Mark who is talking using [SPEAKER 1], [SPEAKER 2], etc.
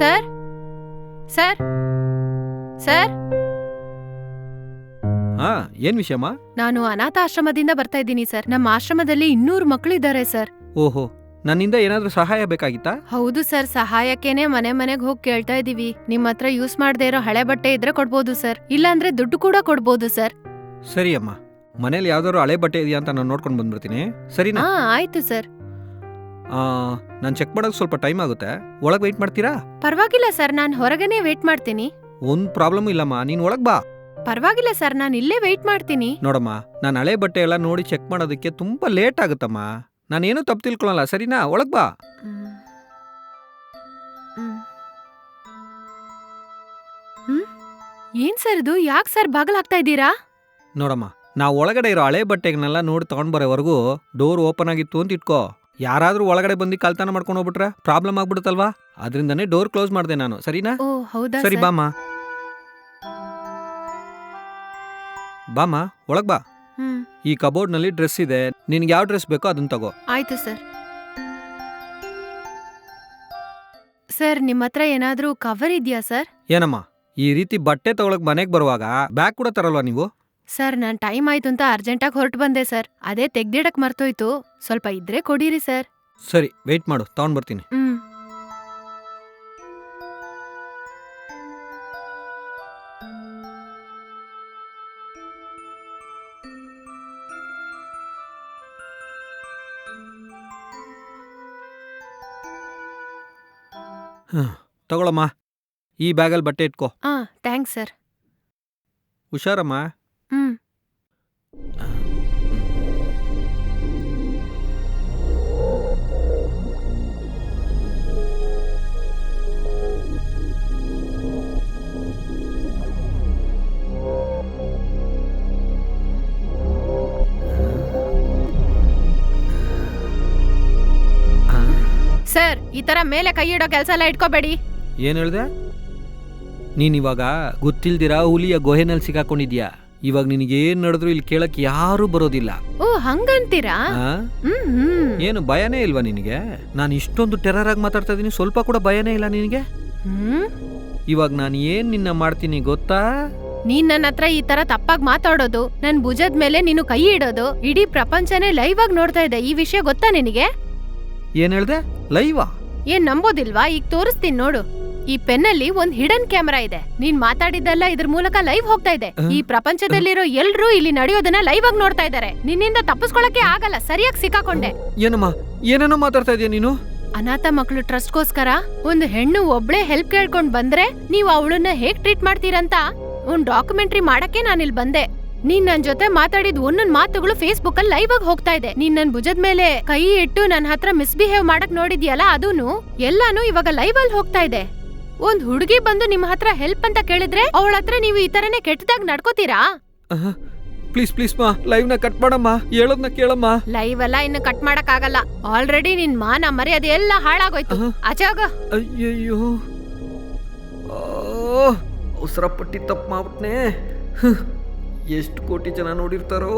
[SPEAKER 1] Sir? Sir? Sir?
[SPEAKER 2] ಹಾ ಏನ್ ವಿಷಯಮ್ಮ?
[SPEAKER 1] ನಾನು ಅನಾಥ ಆಶ್ರಮದಿಂದ ಬರ್ತಾ ಇದ್ದೀನಿ ಸರ್. ನಮ್ಮ ಆಶ್ರಮದಲ್ಲಿ ಇನ್ನೂರು ಮಕ್ಕಳಿದ್ದಾರೆ ಸರ್.
[SPEAKER 2] ಓಹೋ ನನ್ನಿಂದ ಏನಾದ್ರೂ ಸಹಾಯ ಬೇಕಾಗಿತ್ತಾ?
[SPEAKER 1] ಹೌದು ಸರ್ ಸಹಾಯಕ್ಕೇನೆ ಮನೆ ಮನೆಗೆ ಹೋಗಿ ಕೇಳ್ತಾ ಇದೀವಿ. ನಿಮ್ ಹತ್ರ ಯೂಸ್ ಮಾಡದೇ ಇರೋ ಹಳೆ ಬಟ್ಟೆ ಇದ್ರೆ ಕೊಡ್ಬೋದು ಸರ್. ಇಲ್ಲಾಂದ್ರೆ ದುಡ್ಡು ಕೂಡ ಕೊಡ್ಬೋದು ಸರ್.
[SPEAKER 2] ಸರಿ ಅಮ್ಮ ಮನೇಲಿ ಯಾವ್ದಾದ್ರು ಹಳೆ ಬಟ್ಟೆ ಇದೆಯಾ ಅಂತ ನಾನು ನೋಡ್ಕೊಂಡು ಬಂದ್ಬಿಡ್ತೀನಿ. ಸರಿನಾ?
[SPEAKER 1] ಹಾ ಆಯ್ತು ಸರ್.
[SPEAKER 2] ನಾನು ಚೆಕ್ ಮಾಡೋಕೆ ಸ್ವಲ್ಪ ಟೈಮ್ ಆಗುತ್ತೆ. ಒಳಗೆ ವೆಯ್ಟ್ ಮಾಡ್ತೀರಾ?
[SPEAKER 1] ಪರವಾಗಿಲ್ಲ ಸರ್ ನಾನು ಹೊರಗನೆ ವೇಟ್ ಮಾಡ್ತೀನಿ.
[SPEAKER 2] ಒಂದು ಪ್ರಾಬ್ಲಮ್ ಇಲ್ಲಮ್ಮ ನೀನು ಒಳಗೆ ಬಾ.
[SPEAKER 1] ಪರವಾಗಿಲ್ಲ ಸರ್ ನಾನು ಇಲ್ಲೇ ವೇಟ್ ಮಾಡ್ತೀನಿ.
[SPEAKER 2] ನೋಡಮ್ಮ ನಾನು ಹಳೆ ಬಟ್ಟೆ ಎಲ್ಲ ನೋಡಿ ಚೆಕ್ ಮಾಡೋದಕ್ಕೆ ತುಂಬ ಲೇಟ್ ಆಗುತ್ತಮ್ಮ. ನಾನೇನು ತಪ್ಪು ತಿಳ್ಕೊಳಲ್ಲ ಸರಿನಾ? ಒಳಗೆ ಬಾ?
[SPEAKER 1] ಏನ್ ಸರ್ ಇದು? ಯಾಕೆ ಸರ್ ಬಾಗಲಾಗ್ತಾ ಇದ್ದೀರಾ?
[SPEAKER 2] ನೋಡಮ್ಮ ನಾವು ಒಳಗಡೆ ಇರೋ ಹಳೆ ಬಟ್ಟೆಗಳನ್ನೆಲ್ಲ ನೋಡಿ ತಗೊಂಡ್ಬರೋವರೆಗೂ ಡೋರ್ ಓಪನ್ ಆಗಿತ್ತು ಅಂತ ಇಟ್ಕೋ. ಯಾರಾದ್ರೂ ಒಳಗಡೆ ಬಂದು ಕಲ್ತನ ಮಾಡ್ಕೊಂಡು ಹೋಗ್ಬಿಟ್ರೆ ಪ್ರಾಬ್ಲಮ್ ಆಗ್ಬಿಡುತ್ತಲ್ವಾ? ಅದರಿಂದನೇ ಡೋರ್ ಕ್ಲೋಸ್ ಮಾಡಿದೆ ನಾನು. ಸರಿನಾ?
[SPEAKER 1] ಓ ಹೌದಾ
[SPEAKER 2] ಸರಿ
[SPEAKER 1] ಸರ್?
[SPEAKER 2] ಬಾಮ್ಮ. ಬಾಮ್ಮ ಒಳಗ್ ಬಾ.
[SPEAKER 1] ಈ
[SPEAKER 2] ಈ ಕಬೋರ್ಡ್ನಲ್ಲಿ ಡ್ರೆಸ್ ಇದೆ. ನಿನ್ಗೆ ಯಾವ ಡ್ರೆಸ್ ಬೇಕೋ ಅದನ್ನ ತಗೋ.
[SPEAKER 1] ಆಯ್ತು ಸರ್. ಸರ್ ನಿಮ್ಮ ಹತ್ರ ಏನಾದ್ರೂ ಕವರ್ ಇದೆಯಾ ಸರ್?
[SPEAKER 2] ಏನಮ್ಮ ಈ ರೀತಿ ಬಟ್ಟೆ ತಗೊಳಕ್ ಮನೆಗೆ ಬರುವಾಗ ಬ್ಯಾಗ್ ಕೂಡ ತರಲ್ವಾ ನೀವು?
[SPEAKER 1] ಸರ್ ನಾನು ಟೈಮ್ ಆಯ್ತು ಅಂತ ಅರ್ಜೆಂಟಾಗಿ ಹೊರಟು ಬಂದೆ ಸರ್. ಅದೇ ತೆಗ್ದಿಡಕ್ ಮರ್ತೋಯ್ತು. ಸ್ವಲ್ಪ ಇದ್ರೆ ಕೊಡಿರಿ ಸರ್.
[SPEAKER 2] ಸರಿ ವೆಯ್ಟ್ ಮಾಡು ತಗೊಂಡ್ ಬರ್ತೀನಿ.
[SPEAKER 1] ಹ್ಮ್.
[SPEAKER 2] ತಗೊಳಮ್ಮ. ಈ ಬ್ಯಾಗಲ್ಲಿ ಬಟ್ಟೆ ಇಟ್ಕೋ.
[SPEAKER 1] ಹಾಂ ಥ್ಯಾಂಕ್ಸ್ ಸರ್.
[SPEAKER 2] ಹುಷಾರಮ್ಮ.
[SPEAKER 1] ಸರ್, ಈ ತರ ಮೇಲೆ ಕೈ ಇಡೋ ಕೆಲಸ ಎಲ್ಲ ಇಟ್ಕೋಬೇಡಿ.
[SPEAKER 2] ಏನ್ ಹೇಳ್ದೆ? ನೀನ್ ಇವಾಗ ಗೊತ್ತಿಲ್ದಿರಾ ಹುಲಿಯ ಗುಹೆನಲ್ಲಿ ಸಿಕ್ಕಾಕೊಂಡಿದ್ಯಾ? ಇವಾಗ ನಿನಗೆ ಏನ್ ನಡೆದ್ರು ಇಲ್ಲಿ ಕೇಳಕ್ ಯಾರು ಬರೋದಿಲ್ಲ.
[SPEAKER 1] ಓ ಹಂಗಂತೀರಾ?
[SPEAKER 2] ಆ?
[SPEAKER 1] ಹ್ಮ್ ಹ್ಮ್.
[SPEAKER 2] ಏನು ಭಯನೇ ಇಲ್ವಾ ನಿನಗೆ? ನಾನು ಇಷ್ಟೊಂದು ಟೆರರ್ ಆಗಿ ಮಾತಾಡ್ತಾ ಇದೀನಿ ಸ್ವಲ್ಪ ಕೂಡ ಭಯನೇ ಇಲ್ಲ ನಿನಗೆ?
[SPEAKER 1] ಹ್ಮ್?
[SPEAKER 2] ಇವಾಗ ನಾನು ಏನ್ ನಿನ್ನ ಮಾಡ್ತೀನಿ ಗೊತ್ತಾ?
[SPEAKER 1] ನೀನ್ ನನ್ನ ಹತ್ರ ಈ ತರ ತಪ್ಪಾಗಿ ಮಾತಾಡೋದು ನನ್ ಭುಜದ ಮೇಲೆ ನೀನು ಕೈ ಇಡೋದು ಇಡೀ ಪ್ರಪಂಚನೇ ಲೈವ್ ಆಗಿ ನೋಡ್ತಾ ಇದೆ ಈ ವಿಷಯ ಗೊತ್ತಾ ನಿನಗೆ?
[SPEAKER 2] ಏನ್ ಹೇಳ್ದೆ? ಲೈವಾ
[SPEAKER 1] ಏನ್ ನಂಬೋದಿಲ್ವಾ? ಈಗ ತೋರಿಸ್ತೀನಿ ನೋಡು. ಈ ಪೆನ್ನಲ್ಲಿ ಒಂದ್ ಹಿಡನ್ ಕ್ಯಾಮೆರಾ ಇದೆ. ನೀನ್ ಮಾತಾಡಿದ್ದೆಲ್ಲ ಇದ್ರ ಮೂಲಕ ಲೈವ್ ಹೋಗ್ತಾ ಇದೆ. ಈ ಪ್ರಪಂಚದಲ್ಲಿರೋ ಎಲ್ರೂ ಇಲ್ಲಿ ನಡೆಯೋದನ್ನ ಲೈವ್ ಆಗಿ ನೋಡ್ತಾ ಇದ್ದಾರೆ ನಿನ್ನಿಂದ ತಪ್ಪಿಸ್ಕೊಳಕ್ಕೆ ಆಗಲ್ಲ. ಸರಿಯಾಗಿ ಸಿಕ್ಕಾಕೊಂಡೆ.
[SPEAKER 2] ಏನಮ್ಮ? ಏನೇನೋ ಮಾತಾಡ್ತಾ ಇದೀಯ ನೀನು?
[SPEAKER 1] ಅನಾಥ ಮಕ್ಕಳು ಟ್ರಸ್ಟ್ಗೋಸ್ಕರ ಒಂದು ಹೆಣ್ಣು ಒಬ್ಳೆ ಹೆಲ್ಪ್ ಕೇಳ್ಕೊಂಡ್ ಬಂದ್ರೆ ನೀವು ಅವಳನ್ನ ಹೇಗ್ ಟ್ರೀಟ್ ಮಾಡ್ತೀರಂತ ಒಂದ್ ಡಾಕ್ಯುಮೆಂಟ್ರಿ ಮಾಡಕ್ಕೆ ಇಲ್ಲಿ ಬಂದೆ. ನೀನ್ ನನ್ ಜೊತೆ ಮಾತಾಡಿದ ಒಂದೊಂದ್ ಮಾತುಗಳು ಫೇಸ್ಬುಕ್ ಅಲ್ಲಿ ಲೈವ್ ಆಗಿ ಹೋಗ್ತಾ ಇದೆ. ನೀನ್ ನನ್ ಭುಜದ ಮೇಲೆ ಕೈ ಇಟ್ಟು ನನ್ ಹತ್ರ ಮಿಸ್ಬಿಹೇವ್ ಮಾಡಕ್ ನೋಡಿದ್ಯಲ್ಲ ಅದೂನು ಎಲ್ಲಾನು ಇವಾಗ ಲೈವ್ ಅಲ್ಲಿ ಹೋಗ್ತಾ ಇದೆ. ಒಂದ್ ಹುಡುಗಿ ಬಂದು ನಿಮ್ ಹತ್ರ ಹೆಲ್ಪ್ ಅಂತ ಕೇಳಿದ್ರೆ ಅವಳ ಹತ್ರ ನೀವು ಈ ತರನೇ ಕೆಟ್ಟದಾಗ ನಡ್ಕೋತೀರಾ?
[SPEAKER 2] ಪ್ಲೀಸ್ ಪ್ಲೀಸ್ ಮಾ ಲೈವ್ನ ಕಟ್ ಮಾಡಮ್ಮ ಹೇಳೋದ್ನ ಕೇಳಮ್ಮ.
[SPEAKER 1] ಲೈವ್ ಅಲ್ಲ ಇನ್ನು ಕಟ್ ಮಾಡಕ್ ಆಗಲ್ಲ ಆಲ್ರೆಡಿ ನಿನ್ ಮಾನ ಮರ್ಯಾದೆ ಎಲ್ಲ ಹಾಳಾಗೋಯ್ತು. ಆಚೆ ಹೋಗು.
[SPEAKER 2] ಅಯ್ಯಯ್ಯೋ. ಅವಸರ ಪಟ್ಟಿ ತಪ್ಪು ಮಾಡ್ಬಿಟ್ನೆ. ಎಷ್ಟು ಕೋಟಿ ಜನ ನೋಡಿರ್ತಾರೋ.